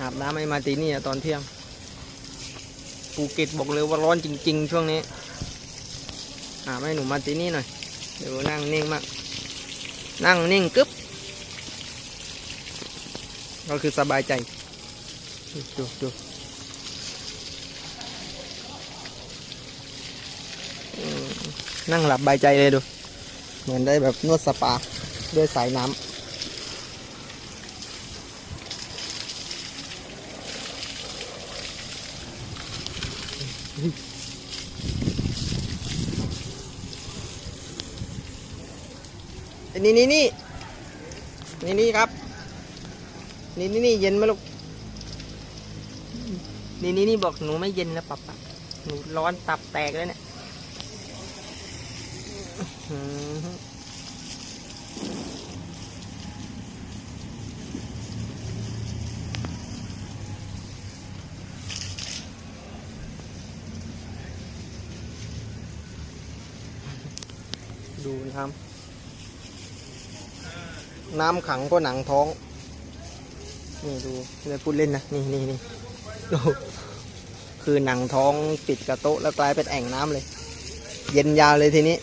อาบน้ำไอ้มาตินี่อะตอนเที่ยงภูเก็ตบอกเลยว่าร้อนจริง ๆ ช่วงนี้อาบให้หนูมาตินี่หน่อยเดี๋ยวนั่งนิ่งมาก นั่งนิ่งกึ๊บก็คือสบายใจดูดูนั่งหลับใบใจเลยดู เหมือนได้แบบนวดสปาด้วยสายน้ำ นี่นี่นี่นี่นี่ครับ นี่นี่นี่เย็นไหมลูก นี่นี่นี่บอกหนูไม่เย็นแล้วปับปะหนูร้อนตับแตกเลยเนี่ย อื้อหือดูน้ำขังก็หนังท้อง นี่ดูเลยพูดเล่นนะ นี่นี่นี่ดูคือหนังท้องติดกับโต๊ะแล้วกลายเป็นแอ่งน้ำเลย เย็นยาวเลยทีนี้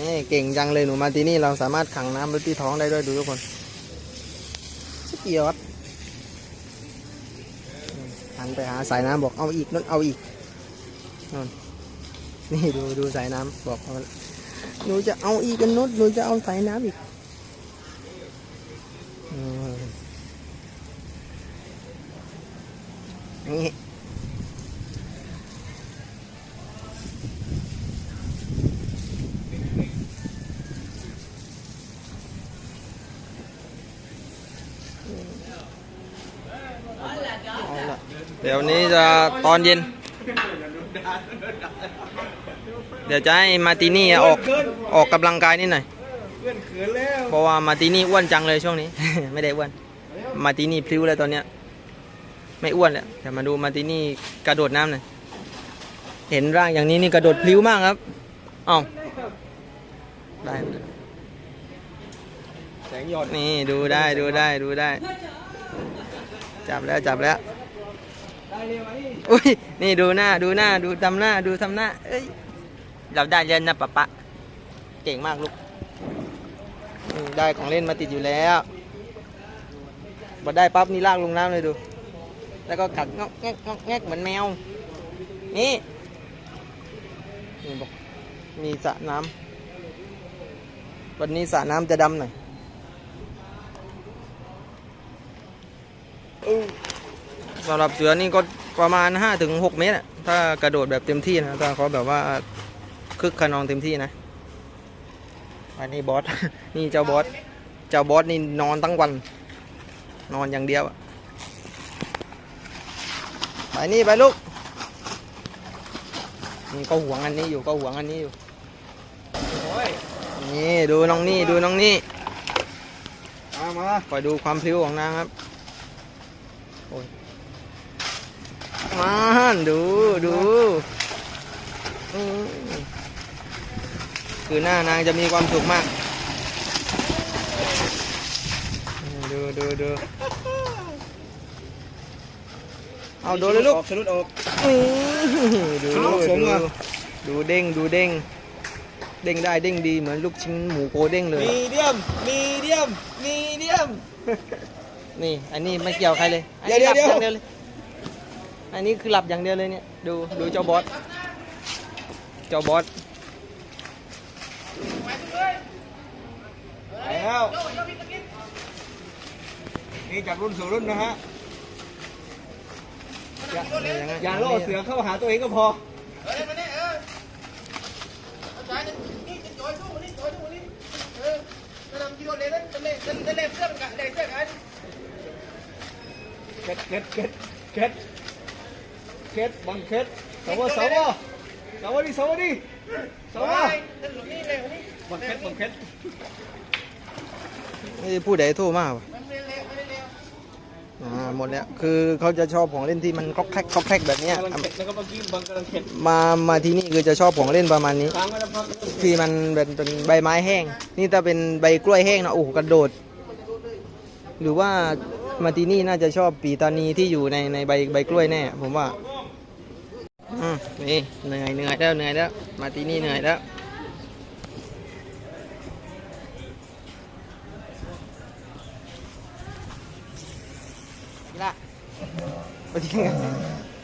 นี่เก่งจังเลยหนูมาที่นี่เราสามารถขังน้ำไว้ที่ท้องได้ด้วยดูทุกคนสุดยอดหันไปหาสายน้ำบอกเอาอีกนั่นเอาอีกนั่นนี่ดูดูสายน้ำบอก เอาหนูจะเอาอีกกันนุดหนูจะเอาสายน้ำอีกอืมนี่เอาละเดี๋ยวนี้จะตอนเย็น เดี๋ยวจะให้มาร์ตินี่ออกออกกำลังกายนิดหน่อยเพื่อนเขินแล้วเพราะว่ามาร์ตินี่อ้วนจังเลยช่วงนี้ ไม่ได้อ้วน มาร์ตินี่พลิ้วเลยตอนเนี้ย ไม่อ้วนแล้วแต่มาดูมาร์ตินี่กระโดดน้ำหน่อยเห็นร่างอย่างนี้นี่กระโดดพลิ้วมากครับอ้าวได้แสงหยอดนี่ดูได้ดูได้ดูได้ จับแล้วจับแล้วได้เลยไหมอุ้ยนี่ดูหน้าดูหน้าดูทำหน้าดูทำหน้าเอ้ย เราได้เล่นนะปะปะ เก่งมากลูกได้ของเล่นมาติดอยู่แล้วพอได้ปั๊บนี่ลากลงน้ำเลยดู แล้วก็กัดงอกแงกงอกแงกเหมือนแมว นี่นี่บอกมีสระน้ำวันนี้สระน้ำจะดำหน่อยสำหรับเสือนี่ก็ประมาณ5ถึง6เมตรถ้ากระโดดแบบเต็มที่นะถ้าเขาแบบว่า คึกขนองเต็มที่นะ อันนี้บอส นี่เจ้าบอส เจ้าบอสนี่นอนทั้งวัน นอนอย่างเดียวอะไปนี่ไปลูกนี่ก็หวงอันนี้อยู่ก็หวงอันนี้อยู่โอ้ยนี่ดูน้องนี่ดูน้องนี่มามาคอยดูความพลิ้วของนางครับโอ้ยมาดูดูอืม คือหน้านางจะมีความสุขมากอืมดูดูดูเอาโดนเลยลูกออกสะดุดออกอื้อดูเอาสมดูอะดูเด้งดูเด้ง เด้งได้เด้งดีเหมือนลูกชิ้นหมูโกเด้งเลย มีเดียม มีเดียม มีเดียม นี่ อันนี้ไม่เกี่ยวใครเลย อันเดี๋นี้ยวหลับเดี๋อยวย่างเดียวเลย อันนี้คือหลับอย่างเดียวเลยเนี่ย ดูดูเจ้าบอส เจ้าบอส แล้วนี่จากรุ่นสู่รุ่นนะฮะอย่าอย่าล่อเสือเข้าหาตัวเองก็พอเก็ดเก็ดเก็ดเก็ดเก็ดบังเก็ดสาวสาวสาวดิสาวดิสาวบังเก็ดบังเก็ดนี่ ผู้ใดโทรมากวะอ่าหมดแล้วคือเขาจะชอบของเล่นที่มันคลอกแคลกคลอกแคลกแบบเนี้ยกำลังเก็ดแล้วก็เมื่อกี้บังกำลังเก็ดมามาที่นี่คือจะชอบของเล่นประมาณนี้ ค้างไว้แล้วพักที่มันเป็นเป็นใบไม้แห้ง นี่ถ้าเป็นใบกล้วยแห้งนะโอ้โหกระโดด หรือว่ามาที่นี่น่าจะชอบปีตานีที่อยู่ในในใบใบกล้วยแน่ผมว่าอืมนี่เหนื่อยเหนื่อยแล้วเหนื่อยแล้วมาที่นี่เหนื่อยแล้ว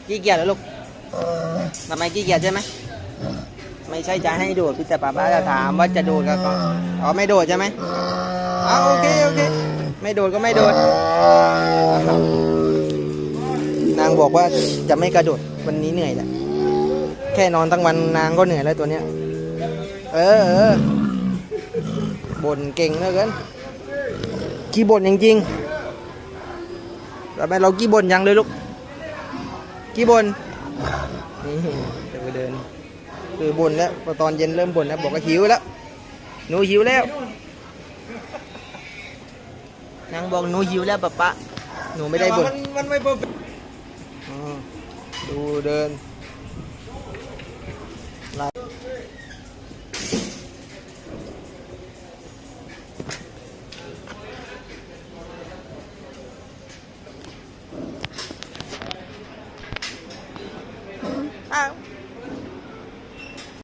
ขี้เกียจเหรอลูกทำไมขี้เกียจใช่ไหมไม่ใช่จะให้โดดพี่แต่ป้าป้าจะถามว่าจะโดดก็ก็อ๋อไม่โดดใช่ไหมอ๋อโอเคโอเคไม่โดดก็ไม่โดดนางบอกว่าจะไม่กระโดดวันนี้เหนื่อยแหละแค่นอนทั้งวันนางก็เหนื่อยแล้วตัวเนี้ย เออเออบ่นเก่งเหลือเกินขี้บ่นจริงๆแล้วแม่เราขี้บ่นยังเลยลูก ขี้บ่นนี่เดี๋ยวไปเดิน คือบ่นแล้วพอตอนเย็นเริ่มบ่นแล้วบอกว่าหิวแล้ว หนูหิวแล้ว นางบอกหนูหิวแล้วป๊าป๊าหนูไม่ได้บ่นมันมันไม่เพอร์เฟกอืมดูเดินลาย